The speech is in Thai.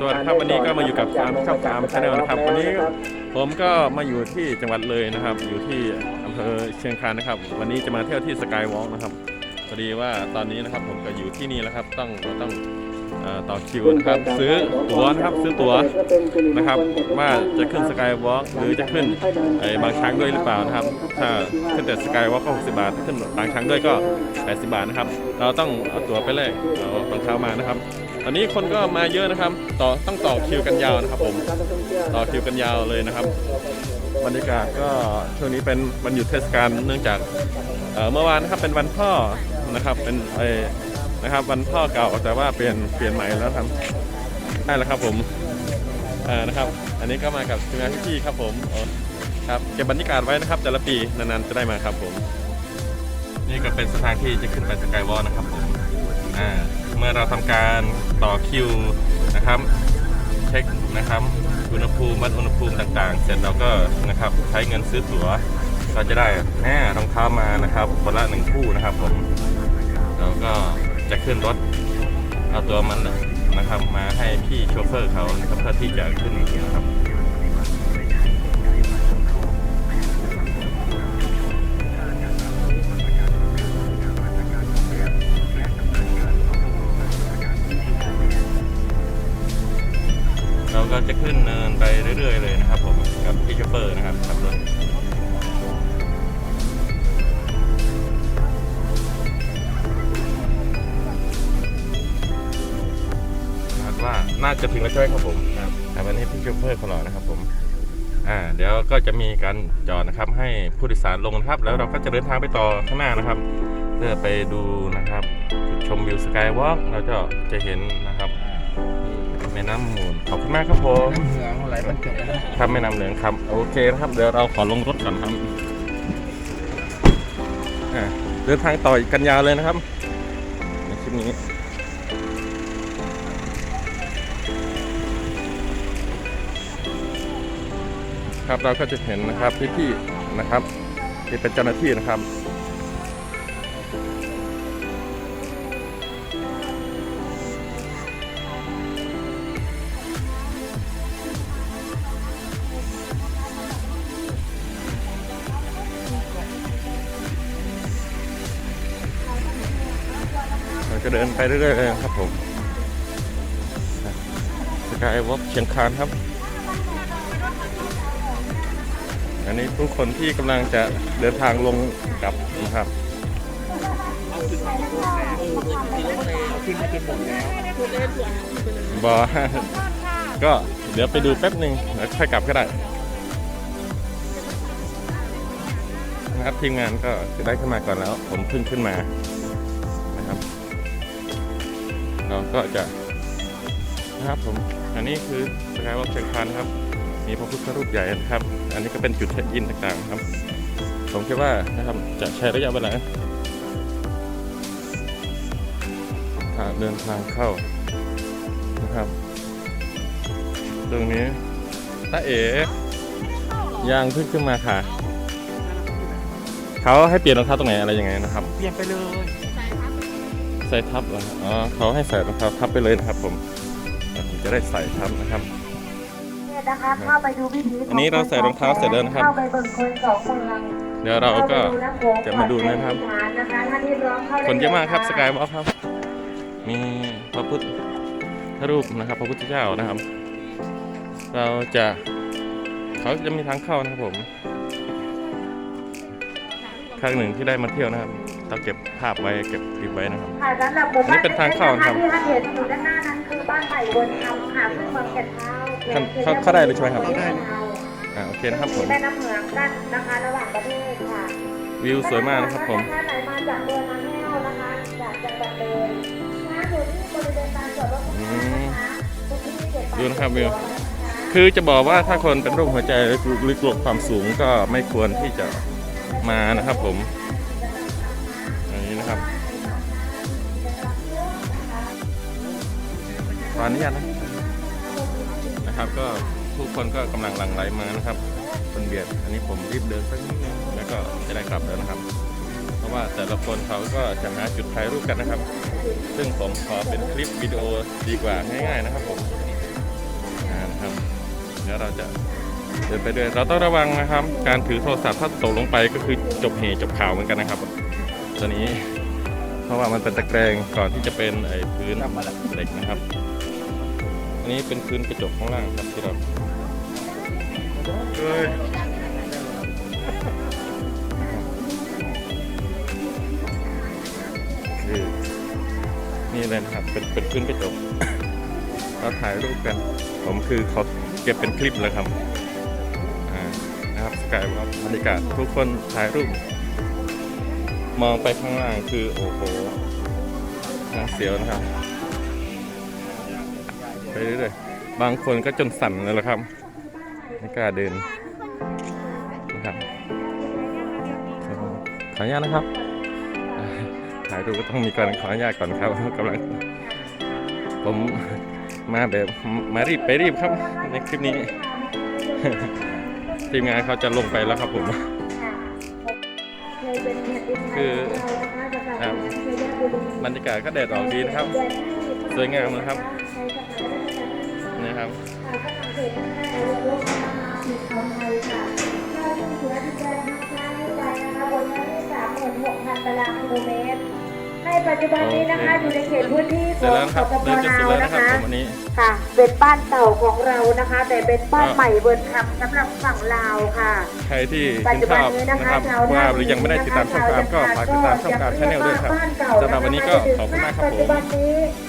สวัสดีครับวันนี้ก็มาอยู่กับฟาร์มช่องฟาร์มชาแนลนะครับ วันนี้ผมก็มาอยู่ที่จังหวัดเลยนะครับ อยู่ที่อำเภอเชียงคานนะครับ วันนี้จะมาเที่ยวที่สกายวอล์กนะครับพอดีว่าตอนนี้นะครับผมก็อยู่ที่นี่แล้วครับ ต้องต้องต่อคิวนะครับ ซื้อตั๋วนะครับซื้อตั๋วนะครับว่าจะขึ้นสกายวอล์กหรือจะขึ้นไอ้บางช้างด้วยหรือเปล่านะครับ ถ้าขึ้นแต่สกายวอล์กก็60 บาทถ้าขึ้นบางช้างด้วยก็ 80 บาทนะครับ เราต้องเอาตั๋วไปแลกเอารองเท้ามานะครับ ตอนนี้คนก็มาเยอะนะครับ ต่อต้องต่อคิวกันยาวนะครับ ผม ต่อคิวกันยาวเลยนะครับ บรรยากาศก็ช่วงนี้เป็นวันหยุดเทศกาลเนื่องจากเมื่อวานนะครับเป็นวันพ่อนะครับ เป็นไอนะครับ วันพ่อเก่าแต่ว่าเปลี่ยนเปลี่ยนใหม่แล้วครับได้แล้วครับ ผมเออนะครับ อันนี้ก็มากับทีมงานพี่ๆครับ ผมครับเก็บบรรยากาศไว้นะครับ แต่ละปีนานๆจะได้มาครับผม นี่ก็เป็นสถานที่จะขึ้นไปสกายวอล์นะครับผมอ่า เมื่อเราทำการต่อคิวนะครับ เช็คนะครับ อุณหภูมิวัดอุณหภูมิต่างๆ เสร็จเราก็นะครับใช้เงินซื้อตั๋วเราจะได้แน่รองเท้ามานะครับคนละหนึ่งคู่นะครับผมเราก็จะขึ้นรถเอาตัวมันนะครับ มาให้พี่โชเฟอร์เขานะครับเพื่อที่จะขึ้นนะครับ น่าจะถึงแล้วใช่ไหมครับผมครับแต่วันนี้พี่โชเฟอร์เขารอนะครับผมอ่าเดี๋ยวก็จะมีการจอดนะครับ ให้ผู้โดยสารลงนะครับ แล้วเราก็จะเดินทางไปต่อข้างหน้านะครับ เพื่อไปดูนะครับจุดชมวิวสกายวอล์กเราจะจะเห็นนะครับแม่น้ำมูลขอบคุณมากครับผมน้ำเหลืองไหลบรรจบกันนะครับแม่น้ำเหลืองครับโอเคนะครับ เดี๋ยวเราขอลงรถก่อนครับอ่าเดินทางต่ออีกกันยาวเลยนะครับในคลิปนี้ ครับเราก็จะเห็นนะครับพี่ๆนะครับที่เป็นเจ้าหน้าที่นะครับเราจะเดินไปเรื่อยๆเลยครับผมสกายวอล์กเชียงคานครับ อันนี้ทุกคนที่กำลังจะเดินทางลงกลับนะครับบอก็เดี๋ยวไปดูแป๊บหนึ่งแล้วค่อยกลับก็ได้นะครับทีมงานก็ได้ขึ้นมาก่อนแล้ว ผมเพิ่งขึ้นมานะครับเราก็จะนะครับผมอันนี้คือสกายวอล์กเชียงคานครับ มีพระพุทธรูปใหญ่นะครับ อันนี้ก็เป็นจุดเช็คอินต่างๆครับ ผมคิดว่านะครับจะใช้ระยะเวลาทางเดินทางเข้านะครับ ตรงนี้ตาเอ๋ยางเพิ่งขึ้นมาค่ะ เขาให้เปลี่ยนรองเท้าตรงไหนอะไรยังไงนะครับ เปลี่ยนไปเลยใส่ทับเหรอฮะอ๋อเขาให้ใส่รองเท้าทับไปเลยนะครับ ผมผมจะได้ใส่ทับนะครับเนี่ยนะคะเข้าไปดูวิถีขงอันนี้เราใส่รองเท้าเสร็จแล้วนะครับ เข้าไปเบิ่งคนสองคนลังเดี๋ยวเราก็จะมาดูนะครับนะคะท่านที่ร้องเข้าคนเยอะมากครับสกายวอล์กครับ มีพระพุทธรูปนะครับ พระพุทธเจ้านะครับ เราจะเขาจะมีทางเข้านะครับผมครั้งหนึ่งที่ได้มาเที่ยวนะครับต้องเก็บภาพไว้เก็บคลิปไว้นะครับ ค่ะสำหรับหมู่บ้านนี่เป็นทางเข้าครับที่ท่านเห็นอยู่ด้านหน้านั้นคือบ้านไผ่บนคำค่ะซึ่งเมืองแก่นเท้า เข้าเข้าเข้าได้เลยใช่ไหมครับเข้าได้ อ่าโอเคนะครับผมแม่น้ำเหมืองกั้นนะคะระหว่างประเทศค่ะวิวสวยมากนะครับผมถ้าไหนมาจากเมืองน้ำแห้วนะคะจากจังหวัดเลยนะอยู่ที่บริเวณลานจอดรถข้างหน้านะคะตรงที่เก็บดูนะครับวิว คือจะบอกว่าถ้าคนเป็นโรคหัวใจหรือหรือกลัวความสูงก็ไม่ควรที่จะมานะครับผมอย่างนี้นะครับขออนุญาตนะ นะครับก็ผู้คนก็กำลังหลั่งไหลมานะครับคนเบียดอันนี้ผมรีบเดินสักนิดนึงแล้วก็จะได้กลับแล้วนะครับ เพราะว่าแต่ละคนเขาก็จะหาจุดถ่ายรูปกันนะครับ ซึ่งผมขอเป็นคลิปวิดีโอดีกว่าง่าย ๆนะครับผมนะครับเดี๋ยวเราจะเดินไปด้วยเราต้องระวังนะครับ การถือโทรศัพท์ถ้าตกลงไปก็คือจบเหตุจบข่าวเหมือนกันนะครับตอนนี้ เพราะว่ามันเป็นตะแกรงก่อนที่จะเป็นไอ้พื้นเหล็กนะครับ อันนี้เป็นพื้นกระจกข้างล่างครับที่เราเฮ้ยคือนี่เลยนะครับเป็นเป็นพื้นกระจกเราถ่ายรูปกัน ผมคือเขาเก็บเป็นคลิปเลยครับอ่านะครับสกายว่าบรรยากาศทุกคนถ่ายรูป มองไปข้างล่างคือโอ้โหน่าเสียวนะครับ ไปเรื่อยๆ บางคนก็จนสั่นเลยละครับ ไม่กล้าเดินนะครับขออนุญาตนะครับ ถ่ายรูปก็ต้องมีการขออนุญาตก่อนครับกำลัง ผมมาแบบมารีบไปรีบครับ ในคลิปนี้ ทีมงานเขาจะลงไปแล้วครับผม คือครับบรรยากาศก็แดดออกดีนะครับ สวยงามนะครับ ครับในปัจจุบันนี้นะคะอยู่ในเขตพื้นที่เสร็จแล้วนะครับสปเดินจะสุดลาวแล้วนะนะครัคะผมวันนี้ ค่ะ เป็นบ้านเก่าของเรานะคะ แต่เป็นบ้านอ่า ใหม่เบิร์นคำสำหรับฝั่งลาวค่ะ ใครที่ปัจชื่นจุชบันอบนี้นะนะคะครับชาวว่าหรือยังไม่ได้ติดตามช่องตามก็ฝากติดตามช่องตามชาแนลด้วยครับสำหรับวันนี้ก็ขอบคุณมากครับปัจผจุม บันนี้